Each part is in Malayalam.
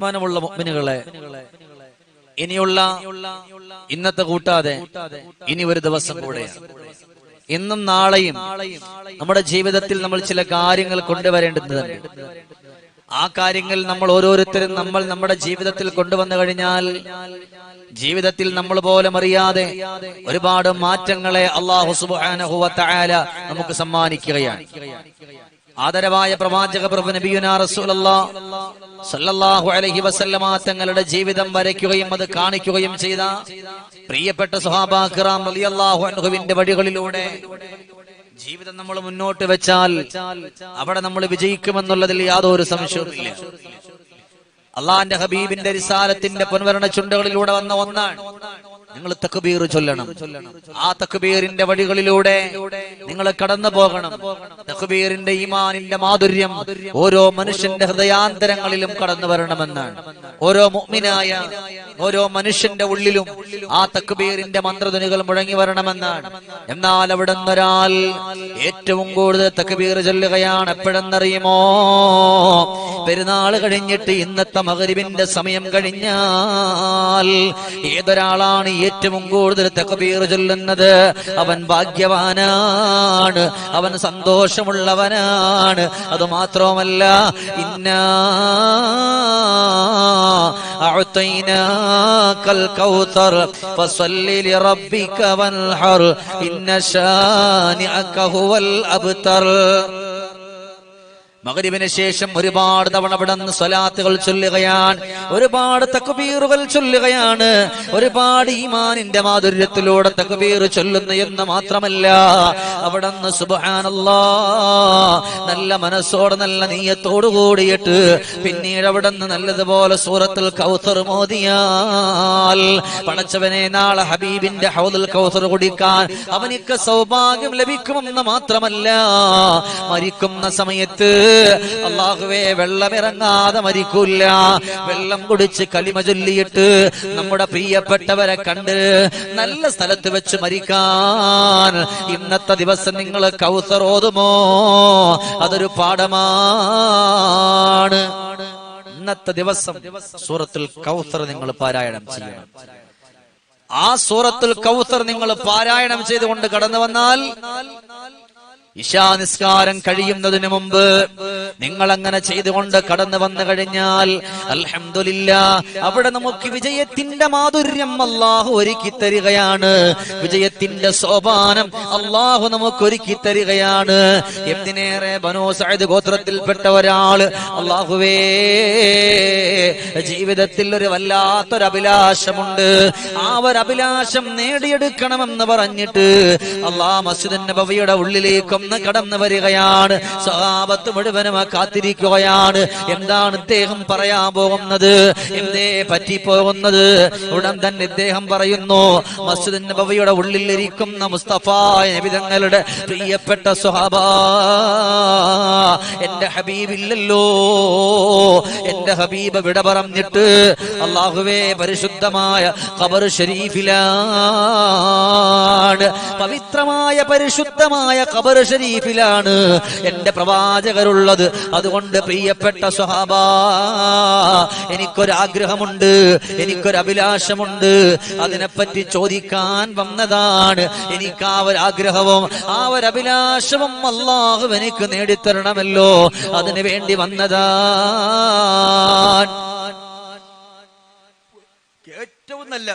ബഹുമാനമുള്ള മുഅ്മിനുകളെ ഇനിയുള്ള ഇന്നത്തെ കൂട്ടാതെ ഇനി ഒരു ദിവസം കൂടെ ഇന്നും നാളെയും നമ്മുടെ ജീവിതത്തിൽ നമ്മൾ ചില കാര്യങ്ങൾ കൊണ്ടുവരേണ്ടതുണ്ട് ആ കാര്യങ്ങൾ നമ്മൾ ഓരോരുത്തരും നമ്മൾ നമ്മുടെ ജീവിതത്തിൽ കൊണ്ടുവന്നു കഴിഞ്ഞാൽ ജീവിതത്തിൽ നമ്മൾ പോലും അറിയാതെ ഒരുപാട് മാറ്റങ്ങളെ അള്ളാഹു സുബ്ഹാനഹു വ തആല നമുക്ക് സമ്മാനിക്കുകയാണ്. ആദരവായ പ്രവാചക പ്രഭു നബിയുനാ സല്ലല്ലാഹു അലൈഹി വസല്ലമ തങ്ങളുടെ ജീവിതം വരയ്ക്കുകയും അത് കാണിക്കുകയും ചെയ്ത പ്രിയപ്പെട്ട അൻഹുവിന്റെ വഴികളിലൂടെ ജീവിതം നമ്മൾ മുന്നോട്ട് വെച്ചാൽ അവിടെ നമ്മൾ വിജയിക്കുമെന്നുള്ളതിൽ യാതൊരു സംശയവുമില്ല. അള്ളാന്റെ ഹബീബിന്റെ റിസാലത്തിന്റെ പൊൻവരണ ചുണ്ടുകളിലൂടെ വന്ന ഒന്നാണ്. നിങ്ങൾ തക്ബീർ ചൊല്ലണം. ആ തക്ബീറിന്റെ വഴികളിലൂടെ നിങ്ങൾ കടന്നു പോകണം. തക്ബീറിന്റെ ഈമാനിന്റെ മാധുര്യം ഓരോ മനുഷ്യന്റെ ഹൃദയാന്തരങ്ങളിലും കടന്നു വരണമെന്നാണ്. ഓരോ മുഅ്മിനായ ഓരോ മനുഷ്യന്റെ ഉള്ളിലും ആ തക്ബീറിന്റെ മന്ത്രധ്വനികൾ മുഴങ്ങി വരണമെന്നാണ്. എന്നാൽ അവിടെ ഒരാൾ ഏറ്റവും കൂടുതൽ തക്ബീർ ചൊല്ലുകയാണ് എപ്പോഴെന്നറിയുമോ? പെരുന്നാൾ കഴിഞ്ഞിട്ട് ഇന്നത്തെ മകരിവിന്റെ സമയം കഴിഞ്ഞാൽ ഏതൊരാളാണ് ഏറ്റവും കൂടുതൽ തക്ബീർ ചൊല്ലുന്നത് അവൻ ഭാഗ്യവാനാണ് അവൻ സന്തോഷമുള്ളവനാണ് അത് മാത്രവുമല്ല ഇന്നാ أعطيناك الكوثر فصل لربك وانحر إن شانئك هو الأبتر മകരിവിന് ശേഷം ഒരുപാട് തവണ വിടന്ന് സ്വലാത്തുകൾ ചൊല്ലുകയാണ്. ഒരുപാട് തക്കുപീറുകൾ ചൊല്ലുകയാണ്. ഒരുപാട് ഈമാനിന്റെ മാധുര്യത്തിലൂടെ തക്ബീർ ചൊല്ലുന്നു എന്ന് മാത്രമല്ല അവിടെ സുബാനല്ലാ നല്ല മനസ്സോടെ നല്ല നീയത്തോടു കൂടിയിട്ട് പിന്നീട് അവിടെ നിന്ന് നല്ലതുപോലെ സൂറത്തിൽ കൗസർ മോദിയാൽ പടച്ചവനെ നാളെ ഹബീബിന്റെ ഹൗദുൽ കൗസർ കുടിക്കാൻ അവനിക്ക് സൗഭാഗ്യം ലഭിക്കുമെന്ന് മാത്രമല്ല മരിക്കുന്ന സമയത്ത് അള്ളാഹുവേ വെള്ളമിറങ്ങാതെ മരിക്കൂല. വെള്ളം കുടിച്ച് കലിമ ചൊല്ലിയിട്ട് നമ്മുടെ പ്രിയപ്പെട്ടവരെ കണ്ട് നല്ല സ്ഥലത്ത് വെച്ച് മരിക്കാൻ. ഇന്നത്തെ ദിവസം നിങ്ങൾ കൗസർ ഓതുമോ? അതൊരു പാഠമാണ്. ഇന്നത്തെ ദിവസം സൂറത്തിൽ കൗസർ നിങ്ങൾ പാരായണം ചെയ്യണം. ആ സൂറത്തിൽ കൗസർ നിങ്ങൾ പാരായണം ചെയ്തുകൊണ്ട് കടന്നു വന്നാൽ ഇശാനിസ്കാരം കഴിയുന്നതിന് മുമ്പ് നിങ്ങൾ അങ്ങനെ ചെയ്തുകൊണ്ട് കടന്നു വന്നു കഴിഞ്ഞാൽ അൽഹംദുലില്ല അവിടെ നമുക്ക് വിജയത്തിന്റെ മാധുര്യം അള്ളാഹു ഒരുക്കി തരികയാണ്. വിജയത്തിന്റെ സോപാനം അള്ളാഹു നമുക്ക് ഒരുക്കി തരികയാണ്. എന്തിനേറെ ബനോ സഅദ് ഗോത്രത്തിൽപ്പെട്ട ഒരാൾ അള്ളാഹുവേ ജീവിതത്തിൽ ഒരു വല്ലാത്തൊരു അഭിലാഷമുണ്ട്. ആ ഒരു അഭിലാഷം നേടിയെടുക്കണമെന്ന് പറഞ്ഞിട്ട് അള്ളാഹ് മസ്ജിദ് നബവിയുടെ ഉള്ളിലേക്ക് ഒന്ന് കടന്നു വരികയാണ്. സ്വഭാവത്ത് മുഴുവനും കാത്തിരിക്കുകയാണ്. എന്താണ് ഇദ്ദേഹം പറയാൻ പോകുന്നത്? എന്തേ പറ്റിപ്പോകുന്നത്? ഉടൻ തന്നെ ഇദ്ദേഹം പറയുന്നു മസ്ജിദ് നബവിയുടെ ഉള്ളിലിരിക്കുന്ന മുസ്തഫ നബിതങ്ങളുടെ പ്രിയപ്പെട്ട സ്വഹാബ എന്റെ ഹബീബില്ലല്ലോ എന്റെ ഹബീബ് വിട പറഞ്ഞിട്ട് അള്ളാഹുവേ പരിശുദ്ധമായ ഖബർ ഷരീഫിലാണ് പവിത്രമായ പരിശുദ്ധമായ ഖബർ ഷരീഫിലാണ് എന്റെ പ്രവാചകരുള്ളത്. അതുകൊണ്ട് പ്രിയപ്പെട്ട സ്വഹാബ എനിക്കൊരാഗ്രഹമുണ്ട് എനിക്കൊരഭിലാഷമുണ്ട്. അതിനെപ്പറ്റി ചോദിക്കാൻ വന്നതാണ് എനിക്ക് ആ ഒരാഗ്രഹവും ആ ഒരഭിലാഷവും അള്ളാഹു എനിക്ക് നേടിത്തരണമല്ലോ. അതിനു വേണ്ടി വന്നതാണ്. ഏറ്റവും നല്ല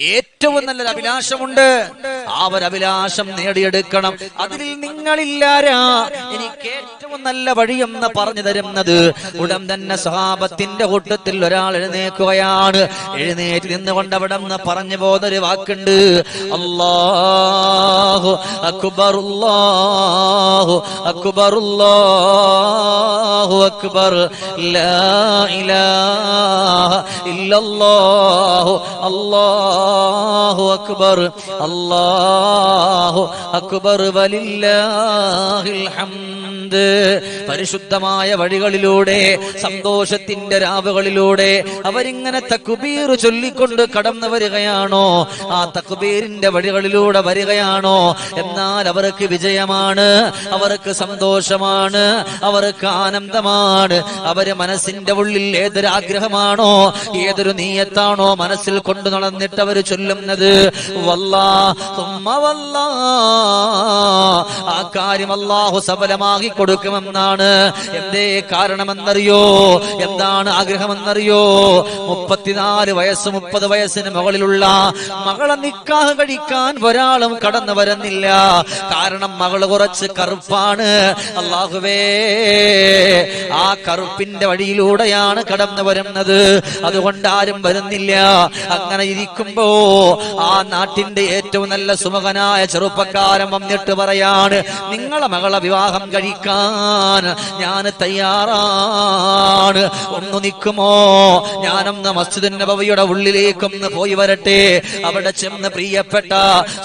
ഏറ്റവും നല്ലൊരു അഭിലാഷമുണ്ട്. ആ ഒരു അഭിലാഷം നേടിയെടുക്കണം. അതിൽ നിങ്ങളില്ലാരാ എനിക്ക് ഏറ്റവും നല്ല വഴി എന്ന് പറഞ്ഞു തരുന്നത് ഉടൻ തന്നെ സഹാബത്തിന്റെ കൂട്ടത്തിൽ ഒരാൾ എഴുന്നേക്കുകയാണ് എഴുന്നേറ്റ് നിന്നുകൊണ്ട് അവിടെ നിന്ന് പറഞ്ഞു പോകുന്നൊരു വാക്കുണ്ട്. അല്ലാഹു അക്ബർ അല്ലാഹു അക്ബർ അല്ലാഹു അക്ബർ ലാ ഇലാഹ ഇല്ലല്ലാഹു അല്ലാഹു അല്ലാഹു അക്ബർ അല്ലാഹു അക്ബർ വലില്ലാഹിൽ ഹംദ്. പരിശുദ്ധമായ വഴികളിലൂടെ സന്തോഷത്തിന്റെ രാവുകളിലൂടെ അവരിങ്ങനെ തക്കുബീർ ചൊല്ലിക്കൊണ്ട് കടന്നു വരികയാണോ? ആ തക്കുബീരിന്റെ വഴികളിലൂടെ വരികയാണോ? എന്നാൽ അവർക്ക് വിജയമാണ് അവർക്ക് സന്തോഷമാണ് അവർക്ക് ആനന്ദമാണ്. അവർ മനസ്സിന്റെ ഉള്ളിൽ ഏതൊരു ആഗ്രഹമാണോ ഏതൊരു നീയത്താണോ മനസ്സിൽ കൊണ്ടു നടന്നിട്ട് അവർ ചൊല്ലുന്നത്? വല്ലാ ആ കാര്യം അള്ളാഹു സഫലമാക്കി കൊടുക്കുമെന്നാണ്. എന്തേ കാരണമെന്നറിയോ? എന്താണ് ആഗ്രഹമെന്നറിയോ? മുപ്പത്തിനാല് വയസ്സ് മുപ്പത് വയസ്സിന് മകളിലുള്ള മകളെ നിക്കാഹ് കഴിക്കാൻ ഒരാളും കടന്നു വരുന്നില്ല. കാരണം മകൾ കുറച്ച് കറുപ്പാണ്. അള്ളാഹുവേ ആ കറുപ്പിന്റെ വഴിയിലൂടെയാണ് കടന്നു വരുന്നത്. അതുകൊണ്ട് ആരും വരുന്നില്ല. അങ്ങനെ ഇരിക്കുമ്പോ ആ നാട്ടിന്റെ ഏറ്റവും നല്ല സുമുഖനായ ചെറുപ്പക്കാരൻ വന്നിട്ട് പറയാണ് നിങ്ങളെ മകളെ വിവാഹം കഴിക്കാൻ ഞാൻ തയ്യാറാണ്. ഒന്ന് നിൽക്കുമോ? ഞാനൊന്ന് മസ്ജിദ് നബവിയുടെ ഉള്ളിലേക്കൊന്ന് പോയി വരട്ടെ. അവിടെ ചെന്ന് പ്രിയപ്പെട്ട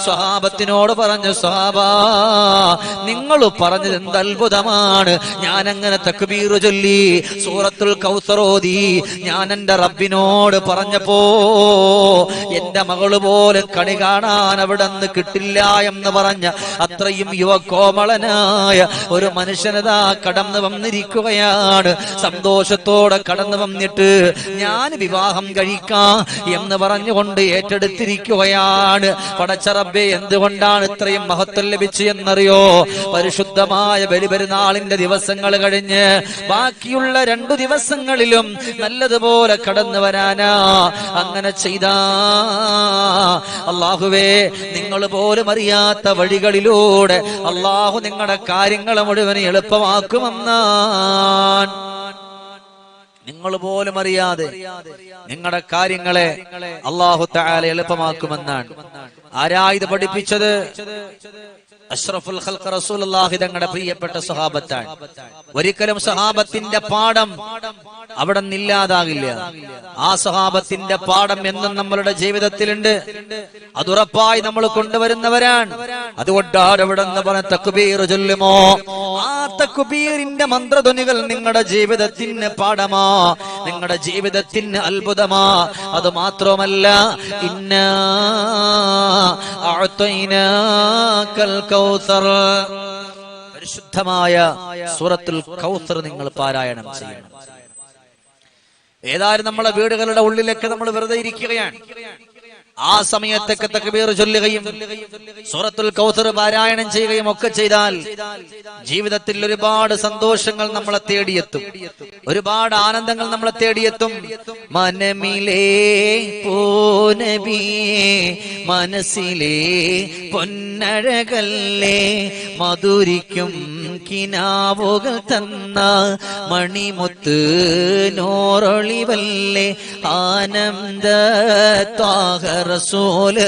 സ്വഹാബത്തിനോട് പറഞ്ഞു സ്വഹാബ നിങ്ങൾ പറഞ്ഞത് എന്ത് അത്ഭുതമാണ്? ഞാൻ അങ്ങനെ തക്ബീർ ചൊല്ലി സൂറത്തുൽ കൗസറോദി ഞാൻ എന്റെ റബ്ബിനോട് പറഞ്ഞപ്പോ എന്റെ മകൾ പോലെ കണി കാണാൻ അവിടെ നിന്ന് കിട്ടില്ല എന്ന് പറഞ്ഞ അത്രയും യുവകോമളനായ ഒരു മനുഷ്യനതാ കടന്നു വന്നിരിക്കുകയാണ്. സന്തോഷത്തോടെ കടന്നു വന്നിട്ട് ഞാൻ വിവാഹം കഴിക്കാം എന്ന് പറഞ്ഞുകൊണ്ട് ഏറ്റെടുത്തിരിക്കുകയാണ്. പടച്ചറബെ എന്തുകൊണ്ടാണ് ഇത്രയും മഹത്വം ലഭിച്ചു എന്നറിയോ? പരിശുദ്ധമായ ബലിപെരുന്നാളിന്റെ ദിവസങ്ങൾ കഴിഞ്ഞ് ബാക്കിയുള്ള രണ്ടു ദിവസങ്ങളിലും നല്ലതുപോലെ കടന്നു വരാനാ അങ്ങനെ ചെയ്താ. അള്ളാഹുവേ നിങ്ങൾ പോലും അറിയാത്ത വഴികളിലൂടെ അള്ളാഹു നിങ്ങളുടെ കാര്യങ്ങൾ മുഴുവൻ എളുപ്പമാക്കുമെന്നാൻ നിങ്ങൾ പോലും അറിയാതെ നിങ്ങളുടെ കാര്യങ്ങളെ അള്ളാഹു താല എളുപ്പമാക്കുമെന്നാണ്. ആരാ ഇത് പഠിപ്പിച്ചത്? അഷ്റഫുൽ ഖൽഖ റസൂലുള്ളാഹി തങ്ങളുടെ പ്രിയപ്പെട്ട സഹാബത്താണ് ഒരിക്കലും സഹാബത്തിന്റെ പാഠം അവിടെ നിന്നില്ലാതാകില്ല ആ സഹാബത്തിന്റെ പാഠം എന്നും നമ്മളുടെ ജീവിതത്തിലുണ്ട്. അതുറപ്പായി നമ്മൾ കൊണ്ടുവരുന്നവരാണ്. അതുകൊണ്ടാണ് അവിടെ പറഞ്ഞ തക്കുബീർ ചൊല്ലുമോ? ആ തക്ബീറിന്റെ മന്ത്രധ്വനികൾ നിങ്ങളുടെ ജീവിതത്തിന് പാഠമാ. നിങ്ങളുടെ ജീവിതത്തിന് അത്ഭുതമാ. അത് മാത്രമല്ല ഇന്ന അഅ്തൈനാക്കൽ കൗസർ. പരിശുദ്ധമായ സൂറത്തുൽ കൗസർ നിങ്ങൾ പാരായണം ചെയ്യണം. ഏതായാലും നമ്മളെ വീടുകളുടെ ഉള്ളിലൊക്കെ നമ്മൾ വെറുതെ ഇരിക്കുകയാണ്. ആ സമയത്തൊക്കെ തക്ബീർ ചൊല്ലുകയും സൂറത്തുൽ കൗസർ പാരായണം ചെയ്യുകയും ഒക്കെ ചെയ്താൽ ജീവിതത്തിൽ ഒരുപാട് സന്തോഷങ്ങൾ നമ്മളെ തേടിയെത്തും. ഒരുപാട് ആനന്ദങ്ങൾ നമ്മളെ തേടിയെത്തും. മനമിലേ പോനബിയേ മനസ്സിലേ പൊന്നഴകല്ലേ മധുരിക്കും കിനാവുകൾ തന്ന മണിമുത്ത് നോറൊളിവല്ലേ ആനന്ദ റസൂൽ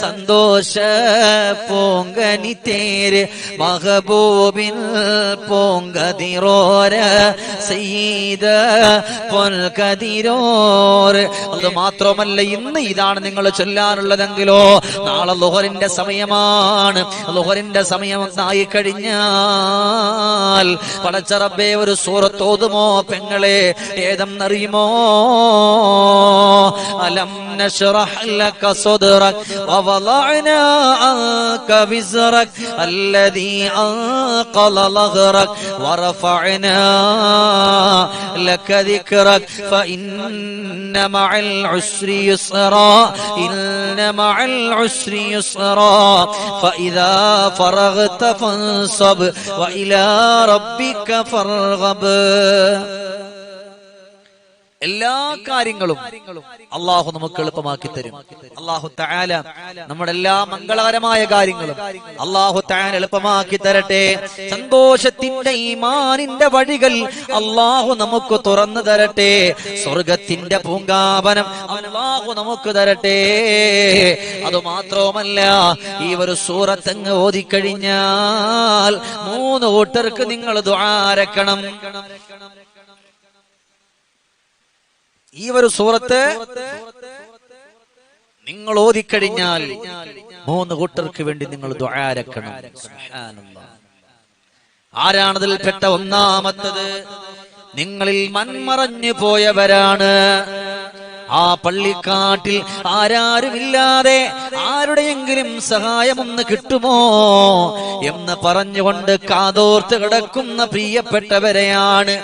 സന്തോഷ പൂങ്കനി തേര് മഹബൂബിൻ പൂങ്കതിരോര സയ്യിദ പൊൽകതിരോര് അത് മാത്രമല്ല ഇന്ന് ഇതാണ് നിങ്ങൾ ചൊല്ലാനുള്ളതെങ്കിലോ നാളെ ലോഹറിന്റെ സമയമാണ്. ലോഹറിന്റെ സമയം ആയി കഴിഞ്ഞാൽ പടച്ചറബേ ഒരു സൂറത്തോതുമോ പെങ്ങളെ? ഏതെന്നറിയുമോ? അലം നഷ്റഹ് لك صدرك ووضعنا عنك وزرك الذي أنقل ظهرك ورفعنا لك ذكرك فإن مع العسر يسرا إن مع العسر يسرا. فإذا فرغت فانصب وإلى ربك فارغب. എല്ലാ കാര്യങ്ങളും അള്ളാഹു നമുക്ക് എളുപ്പമാക്കി തരും. അള്ളാഹു താല നമ്മുടെ എല്ലാ മംഗളകരമായ കാര്യങ്ങളും അള്ളാഹു താൻ എളുപ്പമാക്കി തരട്ടെ. സന്തോഷത്തിന്റെ ഈമാനിന്റെ വഴികൾ അള്ളാഹു നമുക്ക് തുറന്നു തരട്ടെ. സ്വർഗത്തിന്റെ പൂങ്കാപനം അള്ളാഹു നമുക്ക് തരട്ടെ. അത് മാത്രവുമല്ല ഈ ഒരു സൂറത്തങ്ങ് ഓതിക്കഴിഞ്ഞാൽ മൂന്ന് കൂട്ടർക്ക് നിങ്ങൾ ദ്വാരക്കണം ഈ ഒരു സൂറത്ത് നിങ്ങൾ ഓതിക്കഴിഞ്ഞാൽ മൂന്ന് കൂട്ടർക്ക് വേണ്ടി നിങ്ങൾ ദ്വാരക്കണം ആരാണതിൽ പെട്ട ഒന്നാമത്തത്? നിങ്ങളിൽ മൺമറഞ്ഞു പോയവരാണ്. ആ പള്ളിക്കാട്ടിൽ ആരാരുമില്ലാതെ ആരുടെയെങ്കിലും സഹായമൊന്ന് കിട്ടുമോ എന്ന് പറഞ്ഞുകൊണ്ട് കാതോർത്ത് കിടക്കുന്ന പ്രിയപ്പെട്ടവരെയാണ്.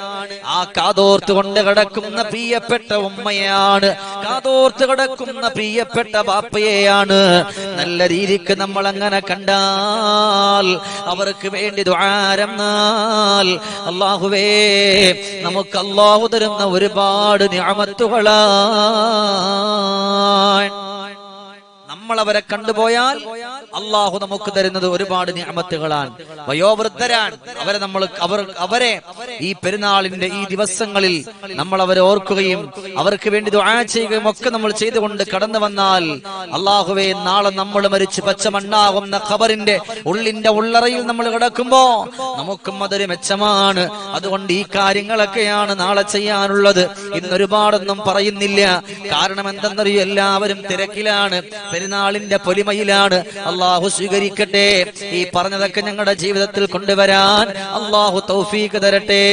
ആ കാതോർത്ത് കൊണ്ട് കിടക്കുന്ന പ്രിയപ്പെട്ട ഉമ്മയാണ്. കാതോർത്ത് കിടക്കുന്ന പ്രിയപ്പെട്ട ബാപ്പയെയാണ് നല്ല രീതിക്ക് നമ്മൾ അങ്ങനെ കണ്ടാൽ അവർക്ക് വേണ്ടി അള്ളാഹുവേ നമുക്ക് അള്ളാഹു തരുന്ന ഒരുപാട് ഞാമത്തുകളാണ് നമ്മൾ അവരെ കണ്ടുപോയാൽ അള്ളാഹു നമുക്ക് തരുന്നത് ഒരുപാട് നിയമത്തുകളാണ് വയോവൃദ്ധരാണ്. അവരെ നമ്മൾ അവർ അവരെ ഈ പെരുന്നാളിന്റെ ഈ ദിവസങ്ങളിൽ നമ്മൾ അവരെ ഓർക്കുകയും അവർക്ക് വേണ്ടി ദുആ ചെയ്യുകയും ഒക്കെ നമ്മൾ ചെയ്തുകൊണ്ട് കടന്നു വന്നാൽ അള്ളാഹുവെ നാളെ നമ്മൾ മരിച്ച് പച്ചമണ്ണാകുന്ന ഖബറിന്റെ ഉള്ളിന്റെ ഉള്ളറയിൽ നമ്മൾ കിടക്കുമ്പോ നമുക്കും അതൊരു മെച്ചമാണ്. അതുകൊണ്ട് ഈ കാര്യങ്ങളൊക്കെയാണ് നാളെ ചെയ്യാനുള്ളത്. ഇന്ന് ഒരുപാടൊന്നും പറയുന്നില്ല. കാരണം എന്തെന്നറിയോ? എല്ലാവരും തിരക്കിലാണ്. പെരുന്നാളിന്റെ പൊലിമയിലാണ്. അള്ളാഹു സ്വീകരിക്കട്ടെ. ഈ പറഞ്ഞതൊക്കെ ഞങ്ങളുടെ ജീവിതത്തിൽ കൊണ്ടുവരാൻ അള്ളാഹു തൗഫീഖ് തരട്ടെ.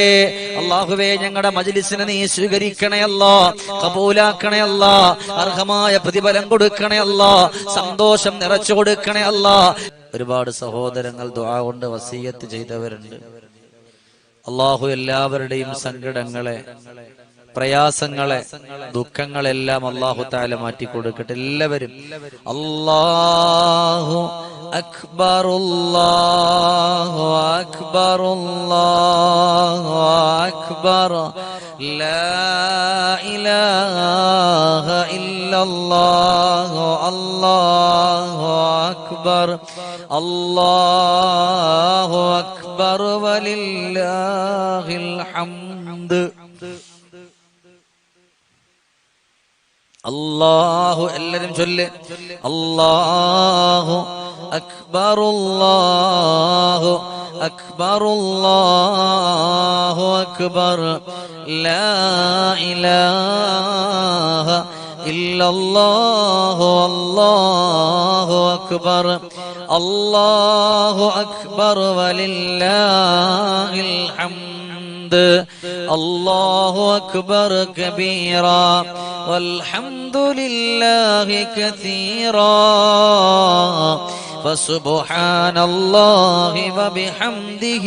അള്ളാഹുവേ ഞങ്ങളുടെ മജ്ലിസിനെ നീ സ്വീകരിക്കണേ അല്ലോ കബൂലാക്കണേ അല്ലോ അർഹമായ പ്രതിഫലം കൊടുക്കണേ അല്ലോ സന്തോഷം നിറച്ചു കൊടുക്കണേ അല്ലോ ഒരുപാട് സഹോദരങ്ങൾ ദുആ കൊണ്ട് വസീയത്ത് ചെയ്തവരുണ്ട്. അള്ളാഹു എല്ലാവരുടെയും സങ്കടങ്ങളെ പ്രയാസങ്ങളെ ദുഃഖങ്ങളെല്ലാം അള്ളാഹു താല മാറ്റി കൊടുക്കട്ടെ എല്ലാവരും അള്ളാഹു അക്ബർ അല്ലാഹു അക്ബർ അല്ലാഹു അക്ബർ لا إله إلا الله الله أكبر الله أكبر ولله അള്ളാഹു എല്ലാരും ചൊല്ല്. അള്ളാഹു അക്ബർ അല്ലാഹു അക്ബർ അല്ലാഹു അക്ബർ. ലാ ഇലാഹ ഇല്ലല്ലാഹു അല്ലാഹു അക്ബർ. അല്ലാഹു അക്ബർ വലില്ലാഹിൽ ഹംദ് الله أكبر كبيرا والحمد لله كثيرا فسبحان الله وبحمده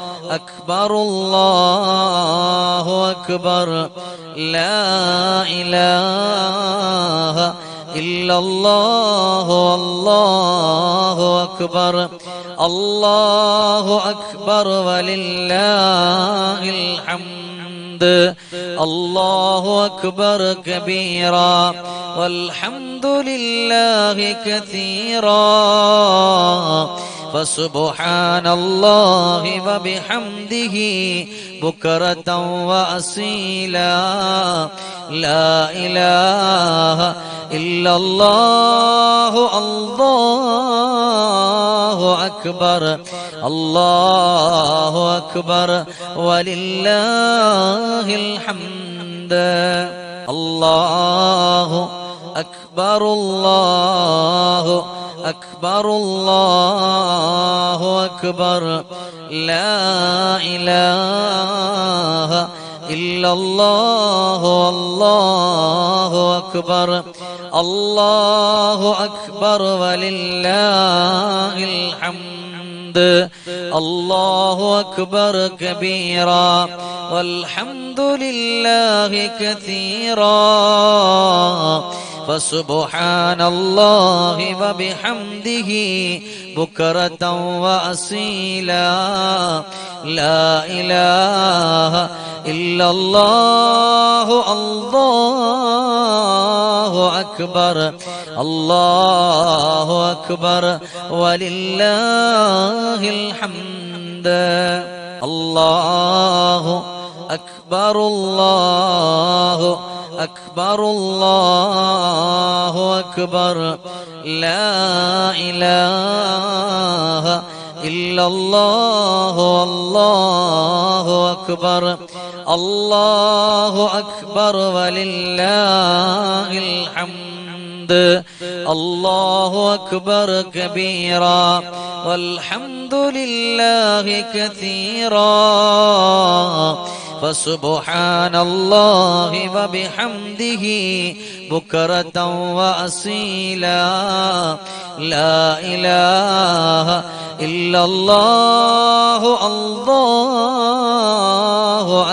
أكبر الله أكبر. لا إله إلا الله الله أكبر. الله أكبر ولله الحمد. الله أكبر كبيرا. والحمد لله كثيرا. فسبحان الله وبحمده بكرة وأصيلا. لا إله إلا الله الله أكبر الله أكبر ولله الحمد. الله أكبر الله أكبر الله أكبر. لا إله إلا الله الله أكبر. الله أكبر ولله الحمد. الله أكبر كبيرا والحمد لله كثيرا. فسبحان الله وبحمده بكرة وأصيلا. لا إله إلا الله الله أكبر الله أكبر ولله الحمد. الله أكبر الله أكبر الله أكبر. لا إله إلا الله الله أكبر. الله أكبر ولله الحمد. الله أكبر كبيرا. والحمد لله كثيرا. فسبحان الله وبحمده بكرة وأصيلا. لا إله إلا الله الله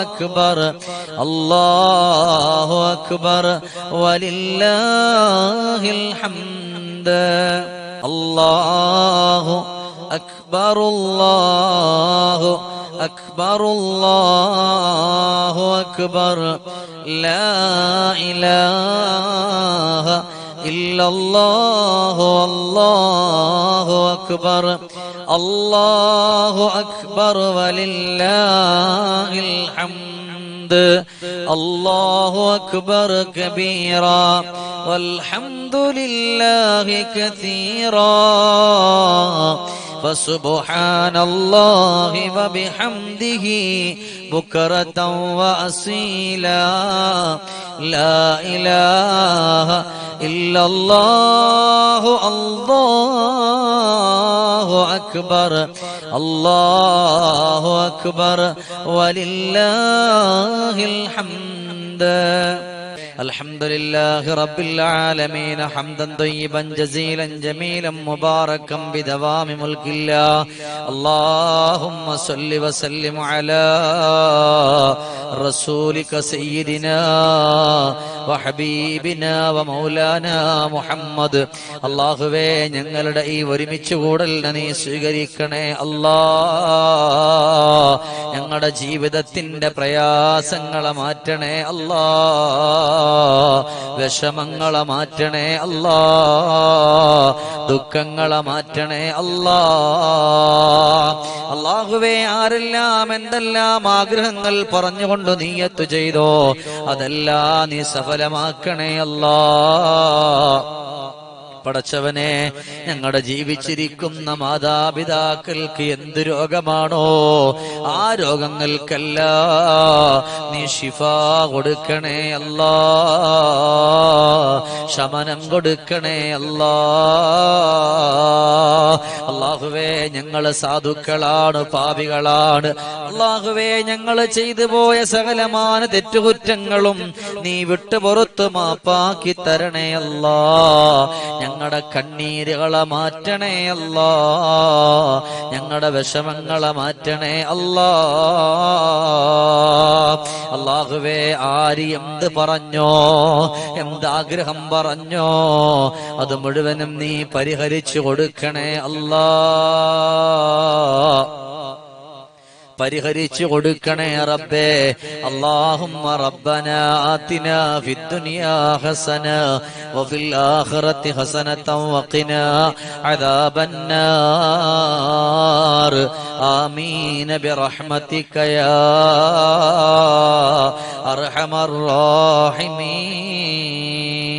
أكبر الله أكبر ولله الحمد. الله أكبر الله أكبر الله أكبر. لا إله إلا الله الله أكبر. الله أكبر ولله الحمد. الله أكبر كبيرا. والحمد لله كثيرا. فسبحان الله وبحمده بكرة وأصيلا. لا إله إلا الله. الله أكبر. الله أكبر. ولله الحمد. അൽഹംദുലില്ലാഹി റബ്ബിൽ ആലമീൻ ഹംദൻ തയ്യിബൻ ജസീലൻ ജമീലൻ മുബാറകം ബിദവാമി മുൽക്കില്ലാ. അല്ലാഹുമ്മ സല്ലി വസല്ലിം അലാ റസൂലിക സയ്യിദിനാ വഹബീബിനാ വമൗലാനാ മുഹമ്മദ്. അല്ലാഹുവേ ഞങ്ങളുടെ ഈ ഒരുമിച്ച് കൂടൽ നീ സ്വീകരിക്കണേ അല്ലാ. ഞങ്ങളുടെ ജീവിതത്തിന്റെ പ്രയാസങ്ങളെ മാറ്റണേ അല്ലാ. വിഷമങ്ങളെ മാറ്റണേ അല്ലാ. ദുഃഖങ്ങളെ മാറ്റണേ അല്ലാ. അള്ളാഹുവേ ആരെല്ലാം എന്തെല്ലാം ആഗ്രഹങ്ങൾ പറഞ്ഞുകൊണ്ട് നീയത്ത് ചെയ്തോ അതെല്ലാം നീ സഫലമാക്കണേ അല്ലാ. പടച്ചവനെ ഞങ്ങളുടെ ജീവിച്ചിരിക്കുന്ന മാതാപിതാക്കൾക്ക് എന്ത് രോഗമാണോ ആ രോഗങ്ങൾക്കല്ല നീ ഷിഫ കൊടുക്കണേ അല്ലാ. ശമനം കൊടുക്കണേ അല്ലാ. അള്ളാഹുവേ ഞങ്ങൾ സാധുക്കളാണ് പാവികളാണ് അള്ളാഹുവേ ഞങ്ങൾ ചെയ്തു പോയ സകലമാന തെറ്റുകുറ്റങ്ങളും നീ വിട്ടു പുറത്ത് മാപ്പാക്കി തരണേ അല്ലാ. ഞങ്ങളുടെ കണ്ണീരുകളെ മാറ്റണേ അല്ല. ഞങ്ങളുടെ വിഷമങ്ങളെ മാറ്റണേ അല്ല. അള്ളാഹുവേ ആര് എന്ത് പറഞ്ഞോ എന്താഗ്രഹം പറഞ്ഞോ അത് മുഴുവനും നീ പരിഹരിച്ചു കൊടുക്കണേ അല്ലാ. പരിഹരിച്ചു കൊടുക്കണേ റബ്ബേ. അള്ളാഹുമ്മ റബ്ബന ആതിന ഫിദ്ദുനിയാ ഹസന വഫിൽ ആഖിറതി ഹസനത വഖിനാ അദാബന്നാർ. ആമീൻ. ബിറഹ്മതിക യാ അർഹമർ റഹീമീൻ.